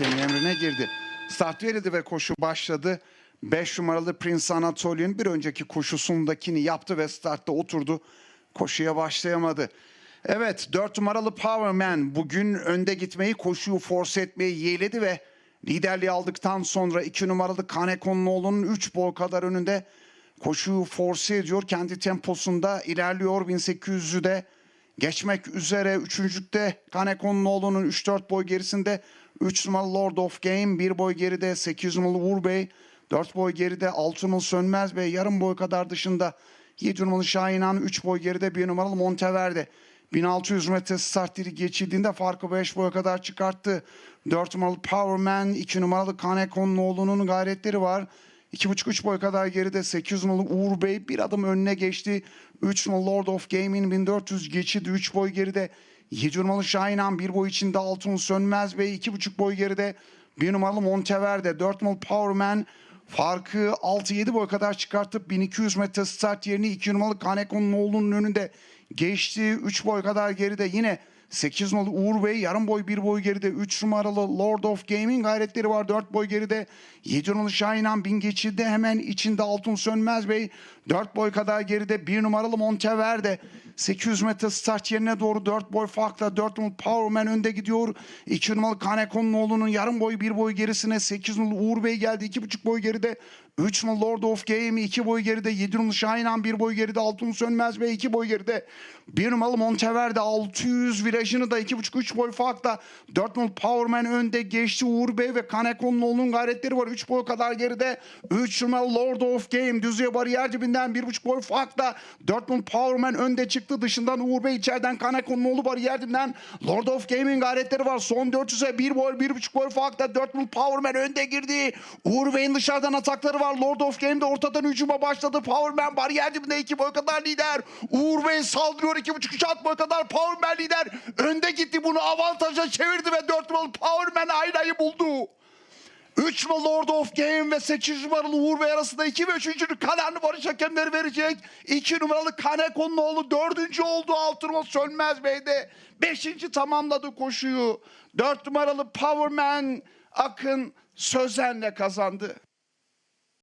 hakemi emrine girdi. Start verildi ve koşu başladı. 5 numaralı Prince Anatolian bir önceki koşusundakini yaptı ve startta oturdu. Koşuya başlayamadı. Evet 4 numaralı Powerman bugün önde gitmeyi koşuyu force etmeyi yeğledi ve liderliği aldıktan sonra 2 numaralı Kanekonoğlu'nun 3 boy kadar önünde koşuyu force ediyor. Kendi temposunda ilerliyor 1800'ü de geçmek üzere. Üçüncülükte Kanekonoğlu'nun 3-4 boy gerisinde 3 numaralı Lord of Game, 1 boy geride 8 numaralı Uğur Bey, 4 boy geride 6 numaralı Sönmez Bey, yarım boy kadar dışında 7 numaralı Şahinan, 3 boy geride 1 numaralı Monteverde. 1600 metre start geçildiğinde farkı 5 boya kadar çıkarttı. 4 numaralı Powerman, 2 numaralı Kanekonoğlu'nun gayretleri var. 2,5-3 boy kadar geride 8 numaralı Uğur Bey bir adım önüne geçti. 3 numaralı Lord of Game'in 1400 geçidi 3 boy geride. 7 numaralı Şahinan 1 boy içinde Altın Sönmez Bey 2,5 boy geride. 1 numaralı Monteverde 4 numaralı Powerman farkı 6-7 boy kadar çıkartıp 1200 metre start yerini 2 numaralı Kaneko'nun oğlunun önünde geçti. 3 boy kadar geride yine 8 numaralı Uğur Bey yarım boy 1 boy geride 3 numaralı Lord of Gaming gayretleri var 4 boy geride. 7 numaralı Şahinan bin geçildi hemen içinde Altın Sönmez Bey 4 boy kadar geride 1 numaralı Monteverde 800 metre start yerine doğru 4 boy farkla 4 numaralı Powerman önde gidiyor. 2 numaralı Kaneko'nun oğlunun yarım boy 1 boy gerisine 8 numaralı Uğur Bey geldi. 2,5 boy geride 3 numaralı Lord of Game 2 boy geride 7 numaralı Şahinan 1 boy geride Altın Sönmez Bey 2 boy geride 1 numaralı Monteverde 600 virajını da 2,5-3 boy farkla 4 numaralı Powerman önde geçti Uğur Bey ve Kaneko'nun oğlunun gayretleri var. 3 boy kadar geride 3 numaralı Lord of Game. Düzüye bariyer dibinden 1,5 boy farkla 4 numaralı Powerman önde çıktı dışından Uğur Bey içeriden Kaneko'nun oğlu bariyer dibinden Lord of Game'in gayretleri var. Son 400'e 1 boy 1,5 boy farkla 4 numaralı Powerman önde girdi. Uğur Bey'in dışarıdan atakları var. Lord of Game de ortadan hücuma başladı. Powerman bariyer dibinde 2 boy kadar lider. Uğur Bey saldırıyor. 2,5-3 at boy kadar Powerman lider. Önde gitti. Bunu avantaja çevirdi ve 4 numaralı Powerman aynayı buldu 3 numaralı Lord of Game ve 8 numaralı Uğur Bey arasında 2 ve 3. kararını barış hakemleri verecek. 2 numaralı Kaneko'nun oğlu 4. oldu. 6 numaralı Sönmez Bey de 5. tamamladı koşuyu. 4 numaralı Powerman Akın Sözen'le kazandı.